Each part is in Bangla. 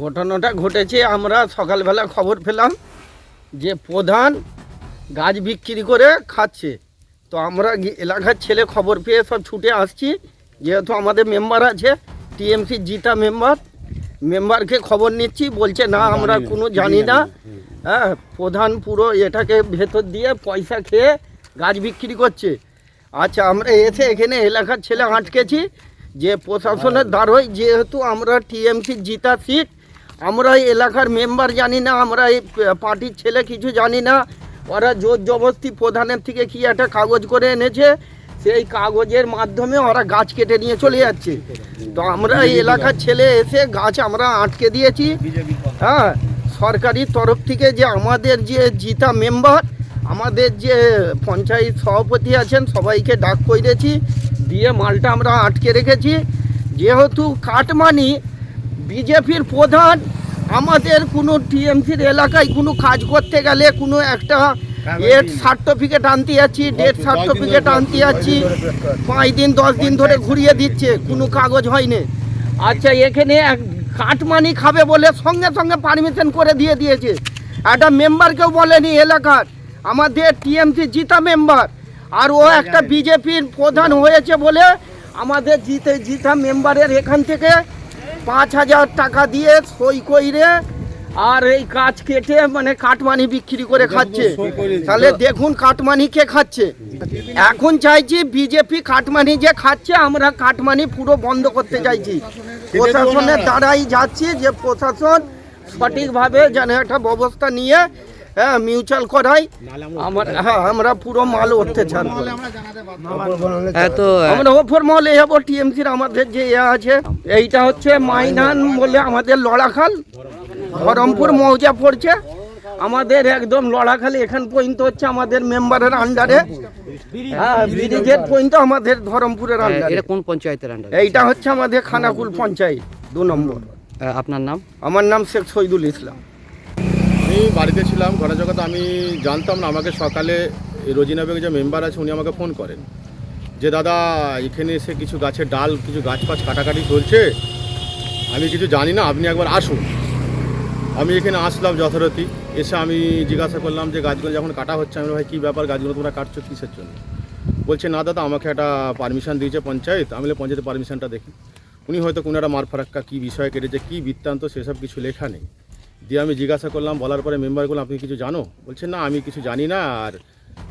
ঘটনাটা ঘটেছে আমরা সকালবেলা খবর পেলাম যে প্রধান গাছ বিক্রি করে খাচ্ছে। তো আমরা এলাকার ছেলে খবর পেয়ে সব ছুটে আসছি যেহেতু আমাদের মেম্বার আছে টিএমসি জিতা মেম্বার মেম্বারকে খবর নিচ্ছি বলছে না আমরা কোনো জানি না। হ্যাঁ প্রধান পুরো এটাকে ভেতর দিয়ে পয়সা খেয়ে গাছ বিক্রি করছে। আচ্ছা আমরা এসে এখানে এলাকার ছেলে আটকেছি যে প্রশাসনের দ্বারই যেহেতু আমরা টিএমসি জিতা সিট, আমরা এই এলাকার মেম্বার জানি না, আমরা এই পার্টির ছেলে কিছু জানি না। ওরা জোর জবরদস্তি প্রধানের থেকে কি একটা কাগজ করে এনেছে, সেই কাগজের মাধ্যমে ওরা গাছ কেটে নিয়ে চলে যাচ্ছে। তো আমরা এই এলাকার ছেলে এসে গাছ আমরা আটকে দিয়েছি। হ্যাঁ সরকারি তরফ থেকে যে আমাদের যে জিতা মেম্বার, আমাদের যে পঞ্চায়েত সভাপতি আছেন, সবাইকে ডাক করেছি দিয়ে মালটা আমরা আটকে রেখেছি। যেহেতু কাটমানি বিজেপির প্রধান আমাদের কোনো টিএমসির এলাকায় কোনো কাজ করতে গেলে কোনো একটা এর সার্টিফিকেট আনতে যাচ্ছি ডেট সার্টিফিকেট আনতে যাচ্ছি। পাঁচ দিন দশ দিন ধরে ঘুরিয়ে দিচ্ছে কোনো কাগজ হয়নি। আচ্ছা এখানে এক কাটমানি খাবে বলে সঙ্গে সঙ্গে পারমিশন করে দিয়ে দিয়েছে। একটা মেম্বারকেও বলেনি এলাকার। আমাদের টিএমসি জিতা মেম্বার আর ও একটা বিজেপির প্রধান হয়েছে বলে আমাদের জিতে জিতা মেম্বারের এখান থেকে পাঁচ হাজার টাকা দিয়ে সই কইরে আর এই কাজ কেটে মানে কাটমানি বিক্রি করে খাচ্ছে। তাহলে দেখুন কাটমানি কে খাচ্ছে। এখন চাইছি বিজেপি কাটমানি যে খাচ্ছে আমরা কাটমানি পুরো বন্ধ করতে চাইছি। প্রশাসনের দ্বারাই যাচ্ছি যে প্রশাসন সঠিকভাবে যেন একটা ব্যবস্থা নিয়ে হ্যাঁ মিউচুয়াল করাই আমার হ্যাঁ আমরা পুরো মাল উঠতে ছাড়বো হ্যাঁ তো আমরা ওপর মহলে যাব টিএমসির আমাদের যে ইয়ে আছে এইটা হচ্ছে মাইনান বলে আমাদের লড়াখাল। ধরমপুর মৌজা পড়ছে। আমাদের একদম লড়াখালি এখান পর্যন্ত হচ্ছে আমাদের মেম্বারের আন্ডারে হ্যাঁ ব্রিজের পর্যন্ত আমাদের ধরমপুরের হ্যাঁ, আন্ডারে এটা কোন পঞ্চায়েতের আন্ডারে এইটা হচ্ছে আমাদের খানাকুল পঞ্চায়েত দু নম্বর। আপনার নাম? আমার নাম শেখ শহীদুল ইসলাম। বাড়িতে ছিলাম ঘটনাজগত আমি জানতাম না, আমাকে সকালে রোজিনা বেগ যে মেম্বার আছে, উনি আমাকে ফোন করেন। যে দাদা, এখানে এসে কিছু গাছের ডাল, কিছু গাছ ফাছ কাটাকাটি চলছে, আমি কিছু জানি না, আপনি একবার আসুন। আমি এখানে আসলাম যথারীতি, এসে আমি জিজ্ঞাসা করলাম যে গাছগুলো যখন কাটা হচ্ছে, আমি ভাই, কী ব্যাপার? গাছগুলো তোমরা কাটছো কিসের জন্য? বলছে, না দাদা, আমাকে একটা পারমিশন দিয়েছে পঞ্চায়েত, আমি পঞ্চায়েতের পারমিশনটা দেখি। উনি হয়তো কোনো একটা মারফারাক্কা কী বিষয় কেটেছে, কী বৃত্তান্ত, সেসব কিছু লেখা নেই। দিয়ে আমি জিজ্ঞাসা করলাম, বলার পরে মেম্বারগুলো আপনি কিছু জানো? বলছে না, আমি কিছু জানি না। আর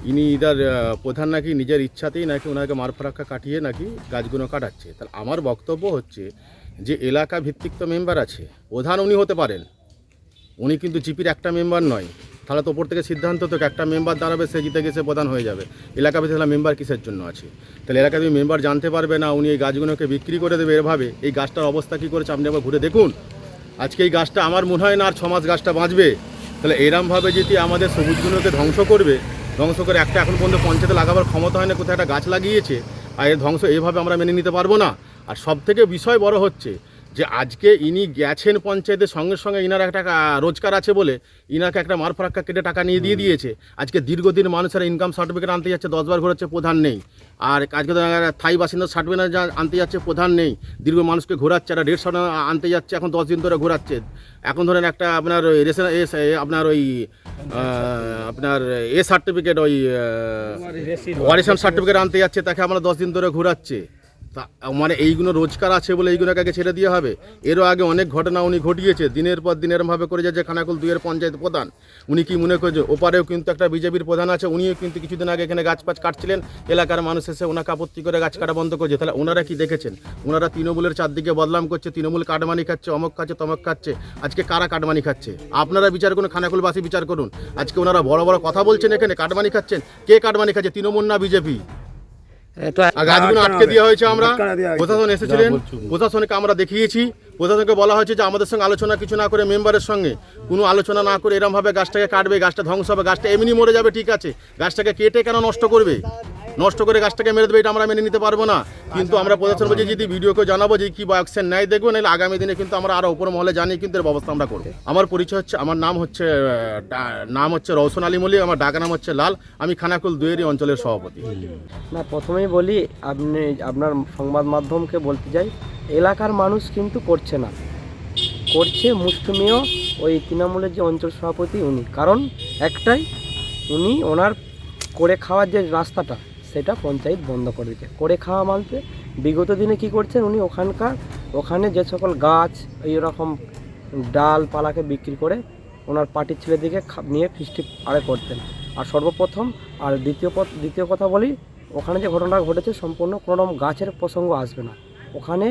ইনি ইদার প্রধান নাকি, নিজের ইচ্ছাতেই নাকি ওনাকে মারফারাক্কা কাটিয়ে নাকি গাছগুলো কাটাচ্ছে। তাহলে আমার বক্তব্য হচ্ছে যে, এলাকা ভিত্তিক তো মেম্বার আছে। প্রধান উনি হতে পারেন। উনি কিন্তু জিপির একটা মেম্বার নয়। তাহলে তো ওপর থেকে সিদ্ধান্ত তো একটা মেম্বার দাঁড়াবে, সে জিতে গেছে, প্রধান হয়ে যাবে। এলাকা ভিত্তিক মেম্বার কিসের জন্য আছে? তাহলে এলাকা তুমি মেম্বার জানতে পারবে না, উনি এই গাছগুলোকে বিক্রি করে দেবে এভাবে, এই গাছটার অবস্থা কী করেছে আপনি একবার ঘুরে দেখুন। আজকে এই গাছটা আমার মনে হয় না আর ছমাস গাছটা বাঁচবে। তাহলে এরমভাবে যদি আমাদের সবুজগুলোকে ধ্বংস করবে, ধ্বংস করে একটা এখন পর্যন্ত পঞ্চায়েতে লাগাবার ক্ষমতা হয় না, কোথায় একটা গাছ লাগিয়েছে, আর এর ধ্বংস এইভাবে আমরা মেনে নিতে পারব না। আর সব থেকে বিষয় বড় হচ্ছে যে আজকে ইনি গেছেন পঞ্চায়েতের সঙ্গে সঙ্গে ইনার একটা রোজগার আছে বলে ইনাকে একটা মারফারাক্কা কেটে টাকা নিয়ে দিয়ে দিয়েছে। আজকে দীর্ঘদিন মানুষেরা ইনকাম সার্টিফিকেট আনতে যাচ্ছে দশবার ঘোরাচ্ছে প্রধান নেই। আর আজকে তো থাই বাসিন্দা সার্টিফিকেট আনতে যাচ্ছে প্রধান নেই। দীর্ঘ মানুষকে ঘোরাচ্ছে একটা সার্টিফিকেট আনতে যাচ্ছে এখন দশ দিন ধরে ঘোরাচ্ছে। এখন ধরেন একটা আপনার ওই রেশন আপনার ওই আপনার এ সার্টিফিকেট ওই ওয়ারিশন সার্টিফিকেট আনতে যাচ্ছে তাকে আমরা দশ দিন ধরে ঘোরাচ্ছে। তা মানে এইগুলো রোজগার আছে বলে এইগুলোকে আগে ছেড়ে দিয়ে হবে। এরও আগে অনেক ঘটনা উনি ঘটিয়েছে, দিনের পর দিন এরমভাবে করে যাচ্ছে খানাকুল দুইয়ের পঞ্চায়েত প্রধান। উনি কি মনে করছে, ওপারেও কিন্তু একটা বিজেপির প্রধান আছে, উনিও কিন্তু কিছুদিন আগে এখানে গাছ পাছ কাটছিলেন, এলাকার মানুষ এসে ওনাকে আপত্তি করে গাছ কাটা বন্ধ করছে। তাহলে ওনারা কি দেখেছেন? ওনারা তৃণমূলের চারদিকে বদলাম করছে, তৃণমূল কাটমানি খাচ্ছে, অমক খাচ্ছে, তমক খাচ্ছে। আজকে কারা কাটমানি খাচ্ছে? আপনারা বিচার করুন, খানাকুলবাসী বিচার করুন। আজকে ওনারা বড় বড় কথা বলছেন এখানে, কাটমানি খাচ্ছেন। কে কাটমানি খাচ্ছে, তৃণমূল না বিজেপি? গাছগুলো আটকে দেওয়া হয়েছে আমরা। প্রশাসন এসেছিলেন। প্রশাসনকে আমরা দেখিয়েছি। প্রশাসনকে বলা হয়েছে যে আমাদের সঙ্গে আলোচনা কিছু না করে মেম্বারের সঙ্গে। কোনো আলোচনা না করে এরমভাবে গাছটাকে কাটবে গাছটা ধ্বংস হবে গাছটা এমনি মরে যাবে ঠিক আছে। গাছটাকে কেটে কেন নষ্ট করবে? নষ্ট করে গাছটাকে মেরে দেবে, এটা আমরা মেনে নিতে পারব না। কিন্তু আমরা প্রশাসন বলছি যদি ভিডিওকে জানাব যে কি অ্যাকশন নেয় দেখব, নাহলে আগামী দিনে কিন্তু আমরা আরও উপর মহলে জানিয়ে কিন্তু এর ব্যবস্থা আমরা করব। আমার পরিচয় হচ্ছে, আমার নাম হচ্ছে নাম হচ্ছে রৌশন আলী মল্লিক, আমার ডাকা নাম হচ্ছে লাল, আমি খানাকুল দুয়েরি অঞ্চলের সভাপতি। না, প্রথমেই বলি, আপনি, আপনার সংবাদ মাধ্যমকে বলতে চাই, এলাকার মানুষ কিন্তু করছে না। করছে মুষ্টিমেয় ওই তৃণমূলের যে অঞ্চল সভাপতি, উনি। কারণ একটাই, উনি ওনার করে খাওয়ার যে রাস্তাটা সেটা পঞ্চায়েত বন্ধ করে দিচ্ছে। করে খাওয়া মানতে বিগত দিনে কি করছেন উনি? ওখানকার, ওখানে যে সকল গাছ এই রকম ডাল পালাকে বিক্রি করে ওনার পার্টির ছেলেদিকে নিয়ে ফিস্টি আড়ে করতেন। আর সর্বপ্রথম আর দ্বিতীয় দ্বিতীয় কথা বলি, ওখানে যে ঘটনা ঘটেছে সম্পূর্ণ কোনো গাছের প্রসঙ্গ আসবে না। ওখানে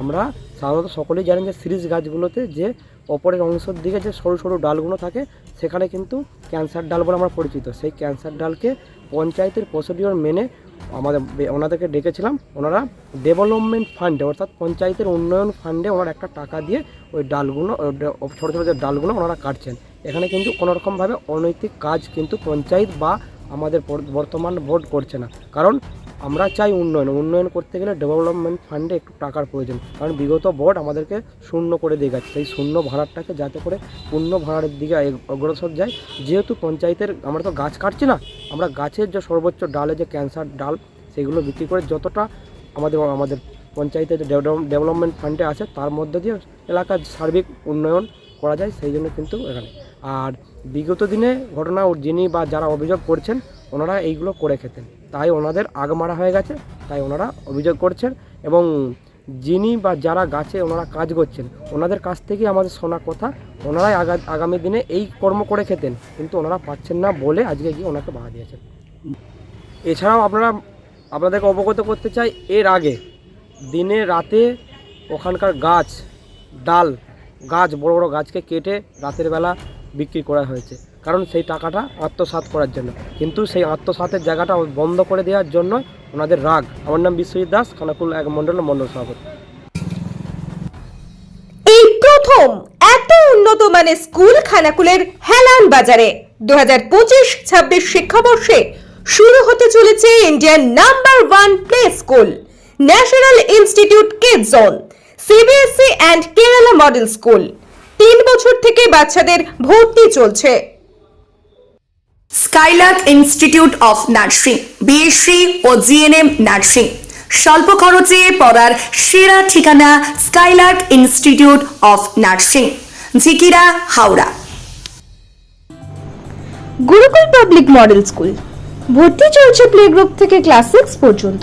আমরা সাধারণত সকলেই জানেন যে সিরিজ গাছগুলোতে যে ওপরের অংশের দিকে যে সরু সরু ডালগুলো থাকে, সেখানে কিন্তু ক্যান্সার ডাল বলে আমরা পরিচিত। সেই ক্যান্সার ডালকে পঞ্চায়েতের প্রসিডিওর মেনে আমাদের ওনাদেরকে ডেকেছিলাম। ওনারা ডেভেলপমেন্ট ফান্ডে, অর্থাৎ পঞ্চায়েতের উন্নয়ন ফান্ডে ওনারা একটা টাকা দিয়ে ওই ডালগুলো ছোটো ছোটো যে ডালগুলো ওনারা কাটছেন। এখানে কিন্তু কোনোরকমভাবে অনৈতিক কাজ কিন্তু পঞ্চায়েত বা আমাদের বর্তমান বোর্ড করছে না। কারণ আমরা চাই উন্নয়ন। উন্নয়ন করতে গেলে ডেভেলপমেন্ট ফান্ডে একটু টাকার প্রয়োজন। কারণ বিগত বোর্ড আমাদেরকে শূন্য করে দিয়ে গেছে। সেই শূন্য ভাড়াটাকে যাতে করে পূর্ণ ভাড়ার দিকে অগ্রসর যায়। যেহেতু পঞ্চায়েতের আমরা তো গাছ কাটছি না, আমরা গাছের যে সর্বোচ্চ ডালে যে ক্যান্সার ডাল, সেগুলো বিক্রি করে যতটা আমাদের আমাদের পঞ্চায়েতের যে ডেভেলপমেন্ট ফান্ডে আছে, তার মধ্যে দিয়ে এলাকার সার্বিক উন্নয়ন করা যায়, সেই জন্য কিন্তু এখানে। আর বিগত দিনে ঘটনা, যিনি বা যারা অভিযোগ করছেন, ওনারা এইগুলো করে খেতেন। তাই ওনাদের আগ মারা হয়ে গেছে, তাই ওনারা অভিযোগ করছেন এবং যিনি বা যারা গাছে ওনারা কাজ করছেন, ওনাদের কাছ থেকে আমাদের শোনা কথা, ওনারাই আগামী দিনে এই কর্ম করে খেতেন, কিন্তু ওনারা পাচ্ছেন না বলে আজকে গিয়ে ওনাকে বাধা দিয়েছেন। এছাড়াও আপনারা, আপনাদেরকে অবগত করতে চাই, এর আগে দিনে রাতে ওখানকার গাছ, ডাল গাছ, বড় বড় গাছকে কেটে রাতের বেলা বিক্রি করা হয়েছে। কারণ সেই টাকাটা আত্মসাৎ করার জন্য। কিন্তু সেই আত্মসাতের জায়গাটা বন্ধ করে দেওয়ার জন্য ওনাদের রাগ। আমার নাম বিশ্বজিৎ দাস, খানাকুল এক মণ্ডল মণ্ডল সভাপতি। এই প্রথম এত উন্নত মানের স্কুল খানাকুলের হেলান বাজারে। দু হাজার শিক্ষাবর্ষে শুরু হতে চলেছে Indian number one play school, national institute kid zone. CBSC and Kerala model school তিন বছর থেকে বাচ্চাদের ভর্তি চলছে। Skylark institute of nursing BSc O GNM nursing স্বল্প খরচে পড়ার সেরা ঠিকানা skylark institute of nursing Jhikira Howrah. Gurukul public model school ভর্তি চলছে প্লে গ্রুপ থেকে ক্লাস সিক্স পর্যন্ত।